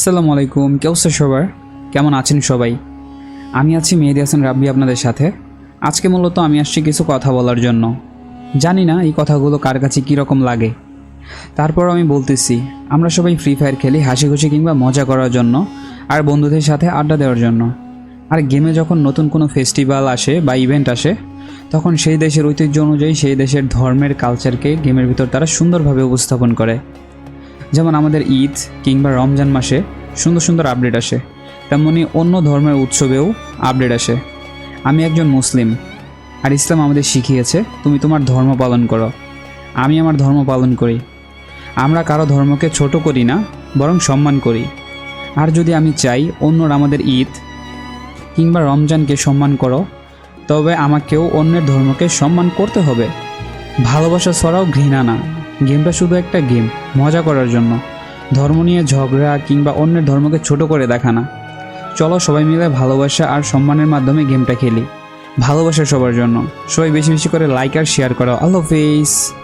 আসসালামু আলাইকুম কেউ সবার? কেমন আছেন সবাই? আমি আছি মেহেদি হাসান রাব্বি আপনাদের সাথে। আজকে মূলত আমি আসছি কিছু কথা বলার জন্য। জানি না এই কথাগুলো কার কাছে কীরকম লাগে। তারপর আমি বলতেছি, আমরা সবাই ফ্রি ফায়ার খেলি হাসি খুশি কিংবা মজা করার জন্য আর বন্ধুদের সাথে আড্ডা দেওয়ার জন্য। আর গেমে যখন নতুন কোনো ফেস্টিভ্যাল আসে বা ইভেন্ট আসে, তখন সেই দেশের ঐতিহ্য অনুযায়ী সেই দেশের ধর্মের কালচারকে গেমের ভিতর তারা সুন্দরভাবে উপস্থাপন করে। যেমন আমাদের ঈদ কিংবা রমজান মাসে সুন্দর সুন্দর আপডেট আসে। তেমনি অন্য ধর্মের উৎসবেও আপডেট আসে। আমি একজন মুসলিম আর ইসলাম আমাদের শিখিয়েছে, তুমি তোমার ধর্ম পালন করো। আমি আমার ধর্ম পালন করি। আমরা কারও ধর্মকে ছোট করি না, বরং সম্মান করি। আর যদি আমি চাই অন্যরা আমাদের ঈদ কিংবা রমজানকে সম্মান করো, তবে আমাকেও অন্যের ধর্মকে সম্মান করতে হবে। ভালোবাসা ছাড়াও ঘৃণা না। গেমটা শুধু একটা গেম, মজা করার জন্য। ধর্ম নিয়ে ঝগড়া কিংবা অন্যের ধর্মকে ছোট করে দেখা না। চলো সবাই মিলে ভালোবাসা আর সম্মানের মাধ্যমে গেমটা খেলি। ভালোবাসা সবার জন্য। সবাই বেশি বেশি করে লাইক আর শেয়ার করো। আল্লাহ হাফিজ।